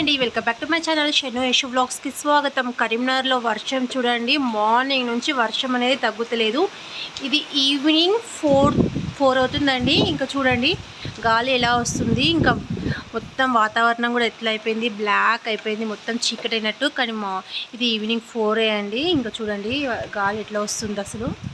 అండి. Welcome back to my channel Shenu Yashu వ్లాగ్స్కి స్వాగతం. కరీంనగర్లో వర్షం చూడండి. మార్నింగ్ నుంచి వర్షం అనేది తగ్గుతలేదు. ఇది ఈవినింగ్ ఫోర్ ఫోర్ అవుతుందండి. ఇంకా చూడండి గాలి ఎలా వస్తుంది. ఇంకా మొత్తం వాతావరణం కూడా ఎట్లా అయిపోయింది? బ్లాక్ అయిపోయింది. మొత్తం చీకటైనట్టు. కానీ మా ఇది ఈవినింగ్ ఫోరే అండి. ఇంకా చూడండి గాలి ఎట్లా వస్తుంది అసలు?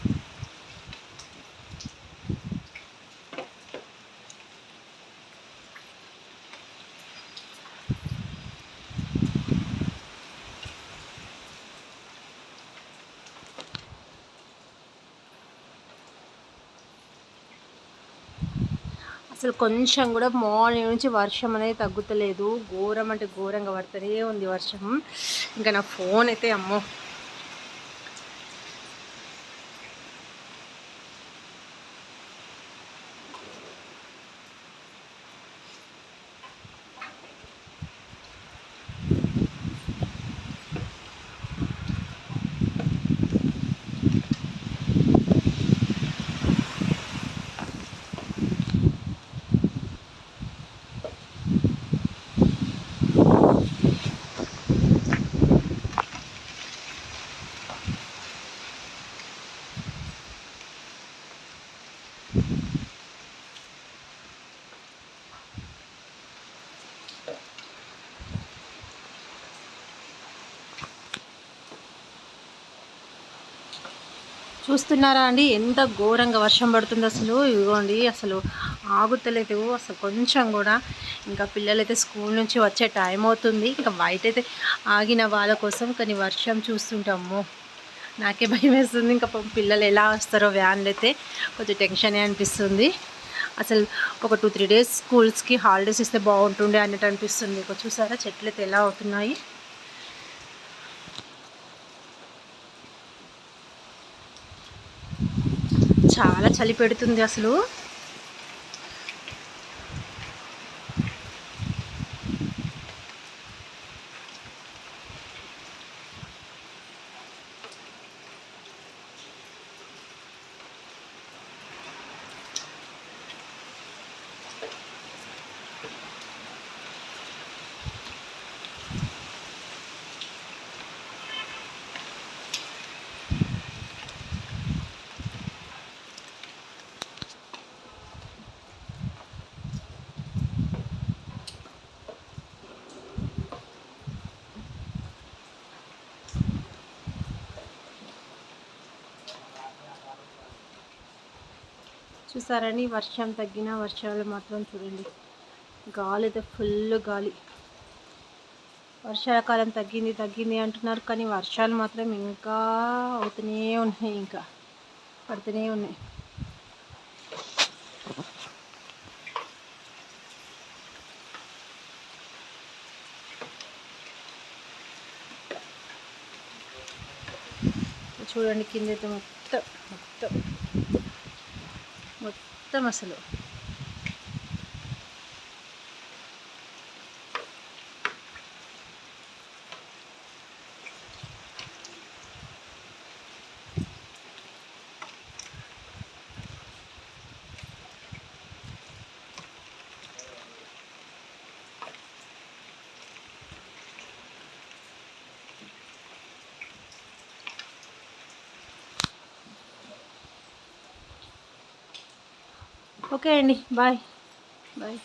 అసలు కొంచెం కూడా మార్నింగ్ నుంచి వర్షం అనేది తగ్గుతలేదు. ఘోరం అంటే ఘోరంగా పడుతూనే ఉంది వర్షం. ఇంకా నా ఫోన్ అయితే అమ్మో చూస్తున్నారా అండి? ఎంత ఘోరంగా వర్షం పడుతుంది అసలు. ఇదిగోండి అసలు ఆగుతలేదు. అసలు కొంచెం కూడా ఇంకా పిల్లలైతే స్కూల్ నుంచి వచ్చే టైం అవుతుంది. ఇంకా బయట అయితే ఆగిన వాళ్ళ కోసం కానీ వర్షం చూస్తుంటాము. నాకే భయం వేస్తుంది. ఇంకా పిల్లలు ఎలా వస్తారో వ్యాన్లు అయితే కొంచెం టెన్షనే అనిపిస్తుంది. అసలు ఒక టూ త్రీ డేస్ స్కూల్స్కి హాలిడేస్ ఇస్తే బాగుంటుండే అన్నట్టు అనిపిస్తుంది. చూసారా చెట్లు అయితే ఎలా అవుతున్నాయి. చాలా చలి పెడుతుంది అసలు. చూసారని? వర్షం తగ్గిన వర్షాలు మాత్రం చూడండి. గాలి అయితే ఫుల్ గాలి. వర్షాకాలం తగ్గింది తగ్గింది అంటున్నారు కానీ వర్షాలు మాత్రం ఇంకా అవుతూనే ఉన్నాయి ఇంకా పడుతూనే ఉన్నాయి. చూడండి కింద అయితే మొత్తం మొత్తం. మొత్తం అసలు ఓకే అండి బాయ్. బాయ్.